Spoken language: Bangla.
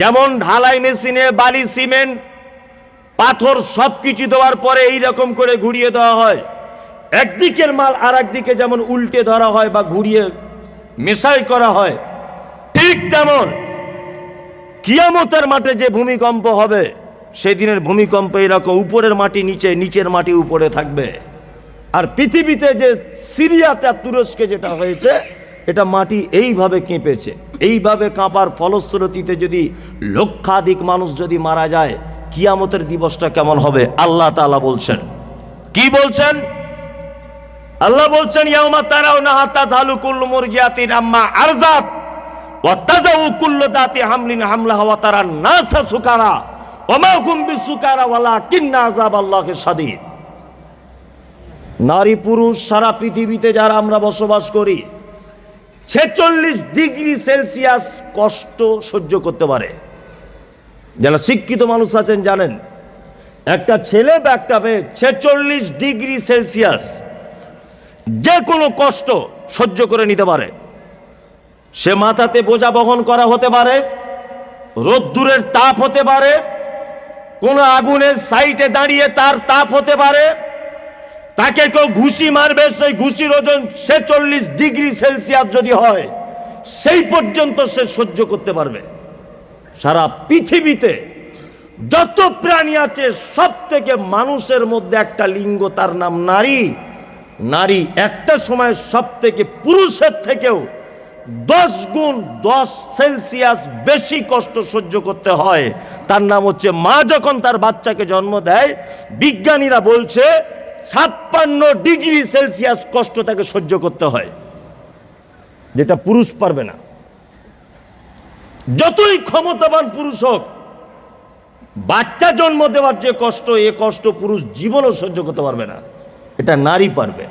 যেমন ঢালাই মেশিনে বালি সিমেন্ট, পাথর সব কিছু দেওয়ার পরে এই রকম করে ঘুরিয়ে দেওয়া হয়। একদিকের মাল আর একদিকে যেমন উল্টে ধরা হয় বা ঘুরিয়ে মেশাই করা হয়, ঠিক তেমন কিয়ামতের মাঠে যে ভূমিকম্প হবে, সেদিনের ভূমিকম্প এরকম উপরের মাটি নিচে, নিচের মাটি উপরে থাকবে। আর পৃথিবীতে যে সিরিয়াতে তুরস্কে যেটা হয়েছে এটা মাটি এইভাবে কেঁপেছে। এইভাবে কাঁপার ফলশ্রুতিতে যদি লক্ষাধিক মানুষ যদি মারা যায়, কিয়ামতের দিবসটা কেমন হবে? আল্লাহ তালা বলছেন। কি বলছেন? আল্লাহ বলছেন, ইয়াউমা তারাও না তাজালু কুল্লু মুরগিয়াতিন আম্মা আরজাত, ওয়া তাজাউ কুল্লু দাতি হামলিন হামলাহা ওয়া তারান নাসা সুকারা, ওয়া মা হুম বিসুকারা ওয়ালাকিন্না আযাবাল্লাহি শাদীদ। নারী পুরুষ সারা পৃথিবীতে যারা আমরা বসবাস করি ছেচল্লিশ ডিগ্রি সেলসিয়াস কষ্ট সহ্য করতে পারে। যারা শিক্ষিত মানুষ আছেন জানেন, একটা ছেলে বা একটা মেয়ে ছেচল্লিশ ডিগ্রি সেলসিয়াস যে কোনো কষ্ট সহ্য করে নিতে পারে। সে মাথাতে বোঝা বহন করা হতে পারে, রোদ্দুরের তাপ হতে পারে, কোনো আগুনের সাইটে দাঁড়িয়ে তার তাপ হতে পারে তাকে কেউ ঘুষি মারবে, সেই ঘুষির ওজন ছেচল্লিশ ডিগ্রি সেলসিয়াস যদি হয়, সেই পর্যন্ত সে সহ্য করতে পারবে। সারা পৃথিবীতে যত প্রাণী আছে সব থেকে মানুষের মধ্যে একটা লিঙ্গ, তার নাম নারী। নারী একটা সময় সব থেকে পুরুষের থেকেও দশ গুণ দশ সেলসিয়াস বেশি কষ্ট সহ্য করতে হয়। তার নাম হচ্ছে মা, যখন তার বাচ্চাকে জন্ম দেয়, বিজ্ঞানীরা বলছে ছাপ্পান্ন ডিগ্রি সেলসিয়াস কষ্ট তাকে সহ্য করতে হয়, যেটা পুরুষ পারবে না। যতই ক্ষমতাবান পুরুষ হোক, বাচ্চা জন্ম দেওয়ার যে কষ্ট, এ কষ্ট পুরুষ জীবনও সহ্য করতে পারবে না। এটা নারী পারবে।